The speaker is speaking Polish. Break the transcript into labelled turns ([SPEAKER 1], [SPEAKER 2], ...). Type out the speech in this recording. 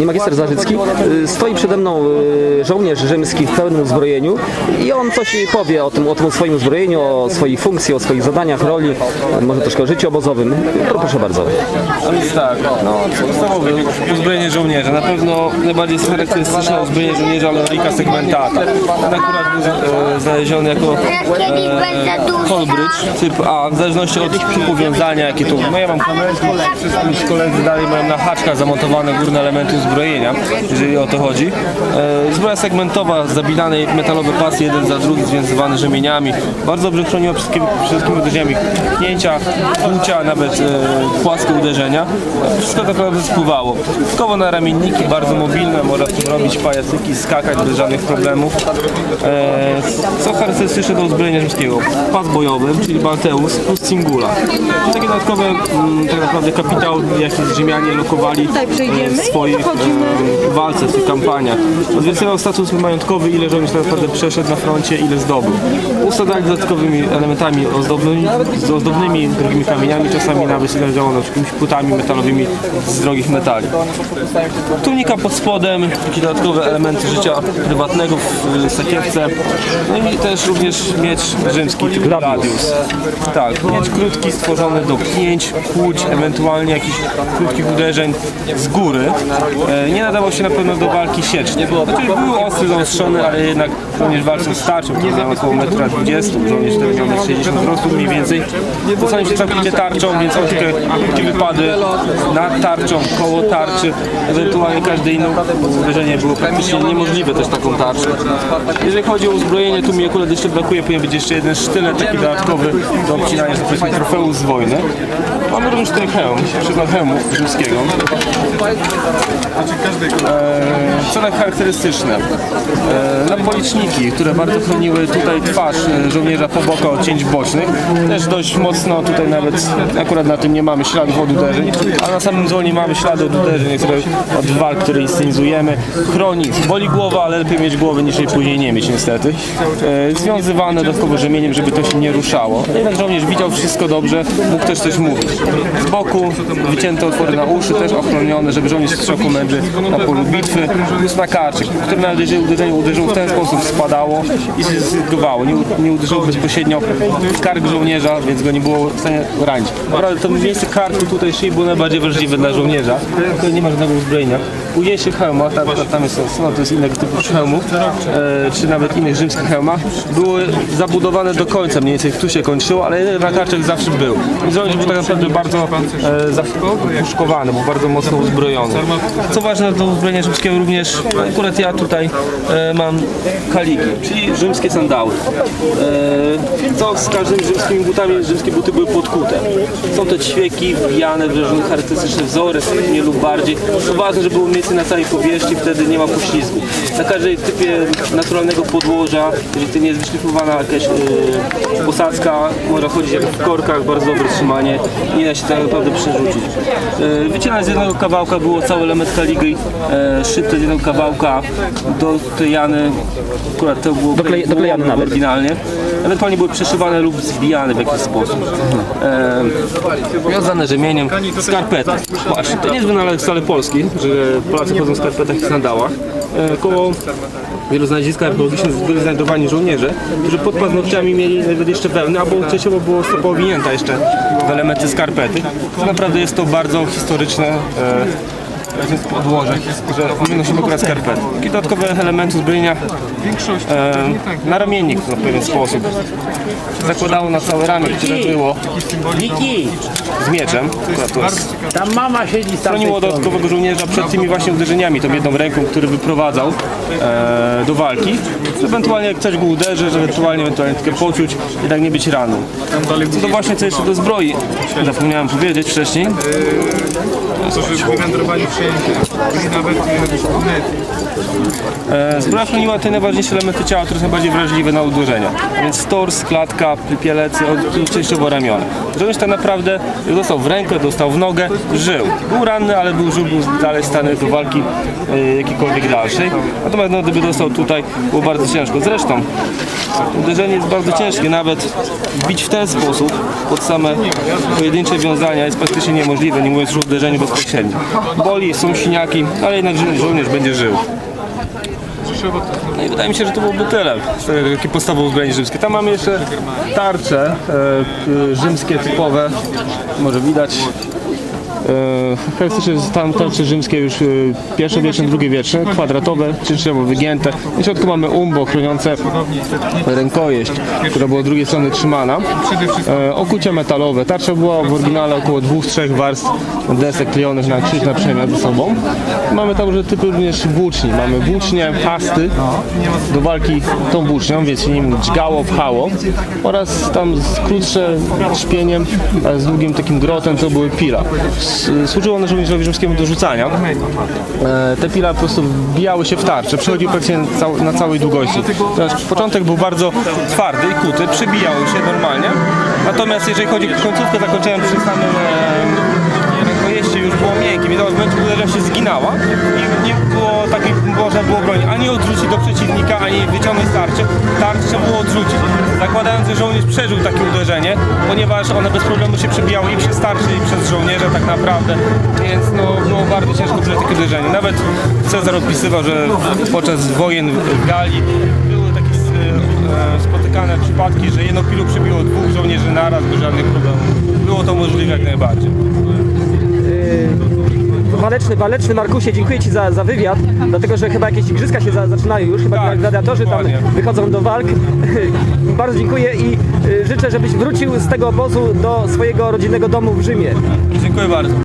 [SPEAKER 1] nie magister Zarzycki. Y, Stoi przede mną y, żołnierz rzymski w pełnym uzbrojeniu i on coś powie o tym, o tym swoim uzbrojeniu, o swojej funkcji, o swoich zadaniach, roli, może troszkę o życiu obozowym. Proszę bardzo.
[SPEAKER 2] A więc tak, no podstawowe uzbrojenie żołnierza. Na pewno najbardziej charakterystyczne uzbrojenie żołnierza Lorika segmentata. Ten akurat był e, znaleziony jako e, Colbridge typ A, w zależności od typu wiązania, jakie tu. No ja mam wszyscy koledzy dalej mają na haczkach zamontowane górne elementy uzbrojenia, jeżeli o to chodzi. E, zbroja segmentowa, zabilanej metalowe pasy jeden za drugi, związywany rzemieniami. Bardzo dobrze chroniła wszystkimi, wszystkimi uderzeniami. Pchnięcia, płucia, nawet e, płaskie uderzenia. Wszystko tak naprawdę spływało. Koło na ramienniki, bardzo mobilne, można w tym robić pajacyki, skakać bez żadnych problemów. E, co charakterystyczne do uzbrojenia rzymskiego? Pas bojowy, czyli Balteus plus Cingula. I takie dodatkowe mm, tak naprawdę kapitał, jaki Rzymianie lokowali e, w swoich e, walce, w tych kampaniach. Odzwierciedlał status majątkowy, ile żołnierz tak naprawdę przeszedł na froncie, ile zdobył. Usadali dodatkowymi elementami ozdobnymi, z ozdobnymi drogimi kamieniami, czasami nawet się zdarzało na przykład płytami metalowymi z drogich metali. Tunika pod spodem, takie dodatkowe elementy życia prywatnego w sakiewce. No i też również miecz rzymski gladius. Tak, miecz krótki stworzony do pchnięć, płuć, ewentualnie jakichś krótkich uderzeń z góry. E, Nie nadawał się na pewno do walki siecznej. Znaczy był ostry, zaostrzony, ale jednak żołnierz walczył z tarczą, który miał około 1,20 m, żołnierz który miał 1,60 m wzrostu mniej więcej. Dostanie się całkowicie tarczą, więc tylko krótkie wypady nad tarczą, koło tarczy, ewentualnie każde inne uderzenie było praktycznie niemożliwe też taką tarczę. Jeżeli chodzi o uzbrojenie, tu mi akurat jeszcze brakuje, powinien być jeszcze jeden sztylet taki dodatkowy do obcinania, że powiedzmy trofeum z wojny. Mamy również tutaj hełm, przykład hełmu rzymskiego. Eee, co charakterystyczne? Eee, napoliczniki, które bardzo chroniły tutaj twarz e, żołnierza po boku od cięć bocznych. Też dość mocno tutaj nawet, akurat na tym nie mamy śladów od uderzeń, a na samym dzwoni mamy ślady od uderzeń, które, od walk, które inscenizujemy. Chroni, boli głowa, ale lepiej mieć głowę niż jej później nie mieć niestety. Związywane dodatkowo rzemieniem, żeby to się nie ruszało. Jednak żołnierz widział wszystko dobrze, mógł też coś mówić. Z boku wycięte otwory na uszy, też ochronione, żeby żołnierz strzał komendy na polu bitwy, plus na karczyk, który nawet jeżeli uderzenie uderzył w ten sposób spadało i się zgrywało. Nie, nie uderzyło bezpośrednio w kark żołnierza, więc go nie było w stanie ranić. Naprawdę to miejsce karku tutaj szyi było najbardziej wrażliwe dla żołnierza. Tutaj nie ma żadnego uzbrojenia. Późniejszych hełmach, tam, tam jest, no to jest innego typu hełmów, e, czy nawet innych rzymskich hełmach, były zabudowane do końca, mniej więcej tu się kończyło, ale na karczach zawsze był. I żołnierz był tak naprawdę bardzo e, zapuszkowany, był bardzo mocno uzbrojony. Co ważne do uzbrojenia rzymskiego również, akurat ja tutaj e, mam kaliki, czyli rzymskie sandały. E, co z każdymi rzymskimi butami, rzymskie buty były podkute. Są te ćwieki wbijane w różne charakterystyczne wzory, mniej lub bardziej. To ważne, żeby było miejsce na całej powierzchni, wtedy nie ma poślizgu. Na każdej typie naturalnego podłoża, jeżeli nie jest wyszlifowana jakaś e, posadzka, można chodzić jak w korkach, bardzo dobre trzymanie, nie da się tak naprawdę przerzucić. E, z jednego kawałka było cały element kaligi, e, szyte z jednego kawałka, doklejane, akurat to było
[SPEAKER 1] Dokle- doklejane nawet.
[SPEAKER 2] oryginalnie. Ewentualnie były przeszywane lub zbijane w jakiś sposób. E, wiązane rzemieniem, skarpety. Właśnie, to nie jest wynalazek wcale polski, że Polacy chodzą w skarpetach i sandałach. E, koło wielu znaleziskach archeologicznych byli znajdowani żołnierze, którzy pod paznokciami mieli nawet jeszcze wełnę, albo częściowo było stopa owinięta jeszcze w elementy skarpety. To naprawdę jest to bardzo historyczne e, jest podłoże, że my nosimy akurat skarpety. Takie dodatkowe elementy uzbrojenia e, na ramiennik w pewien sposób. Zakładało na całe ramię, które było
[SPEAKER 3] Niki,
[SPEAKER 2] z mieczem. Akurat to jest
[SPEAKER 3] tam mama siedzi z tamtej
[SPEAKER 2] Chroniło
[SPEAKER 3] strony.
[SPEAKER 2] dodatkowego żołnierza przed tymi właśnie uderzeniami, tą jedną ręką, który wyprowadzał e, do walki. Że ewentualnie jak ktoś go uderzy, że ewentualnie, ewentualnie tylko poczuć, jednak nie być rannym. Co do właśnie co jeszcze do zbroi, zapomniałem powiedzieć wcześniej.
[SPEAKER 4] To, żeby wywędrowali wszędzie. Nawet
[SPEAKER 2] zbroja chroniła te najważniejsze elementy ciała, które są najbardziej wrażliwe na uderzenia. Więc tors, klatka, pielecy, od- częściowo ramiona. Żołnierz tak naprawdę dostał w rękę, dostał w nogę, żył. Był ranny, ale był żył, był dalej stany do walki e, jakiejkolwiek dalszej. Natomiast no, gdyby dostał tutaj, było bardzo ciężko. Zresztą uderzenie jest bardzo ciężkie, nawet bić w ten sposób pod same pojedyncze wiązania jest praktycznie niemożliwe, nie mówiąc już o uderzeniu bezpośrednim. Boli są siniaki, ale jednak żo- żołnierz będzie żył. No i wydaje mi się, że to byłoby tyle. Takie podstawowe uzbrojenie rzymskie. Tam mamy jeszcze tarcze e, k- rzymskie typowe. Może widać. E, Charakterystyczne są tam tarcze rzymskie już e, pierwszowieczne, drugowieczne, kwadratowe, czynszowo wygięte. W środku mamy umbo chroniące rękojeść, która była od drugiej strony trzymana. E, okucie metalowe. Tarcza była w oryginale około dwóch, trzech warstw desek klejonych na krzyż na przemian ze sobą. Mamy tam różne typy również włóczni. Mamy włócznie, pasty do walki tą włócznią, więc nim dźgało, pchało. Oraz tam z krótsze szpieniem, z długim takim grotem to były pila. Służyło one żołnierzowi rzymskiemu do rzucania. E, Te pila po prostu wbijały się w tarczę, przechodził praktycznie na cał- na całej długości. Początek był bardzo twardy i kuty, przebijały się normalnie. Natomiast jeżeli chodzi o końcówkę, zakończyłem przy samym e, rękojeście już było miękkie, więc w momencie uderza się zginała i nie było takiej, można było broni ani odrzucić do przeciwnika, ani wyciągnąć tarczę. Tarczę było odrzucić. Zakładając, żołnierz przeżył takie uderzenie, ponieważ one bez problemu się przebijały i przez tarczę, i przez żołnierza tak naprawdę, więc no, było bardzo ciężko przeżyć takie uderzenie. Nawet Cezar opisywał, że podczas wojen w Galii były takie e, spotykane przypadki, że jedno pilu przebiło dwóch żołnierzy naraz bez żadnych problemów. Było to możliwe jak najbardziej.
[SPEAKER 1] Waleczny, waleczny Markusie, dziękuję Ci za, za wywiad, dlatego że chyba jakieś igrzyska się za, zaczynają już, chyba
[SPEAKER 2] Tak,
[SPEAKER 1] gladiatorzy tam
[SPEAKER 2] dokładnie.
[SPEAKER 1] wychodzą do walk. Bardzo dziękuję i y, życzę, żebyś wrócił z tego obozu do swojego rodzinnego domu w Rzymie.
[SPEAKER 2] Dziękuję bardzo.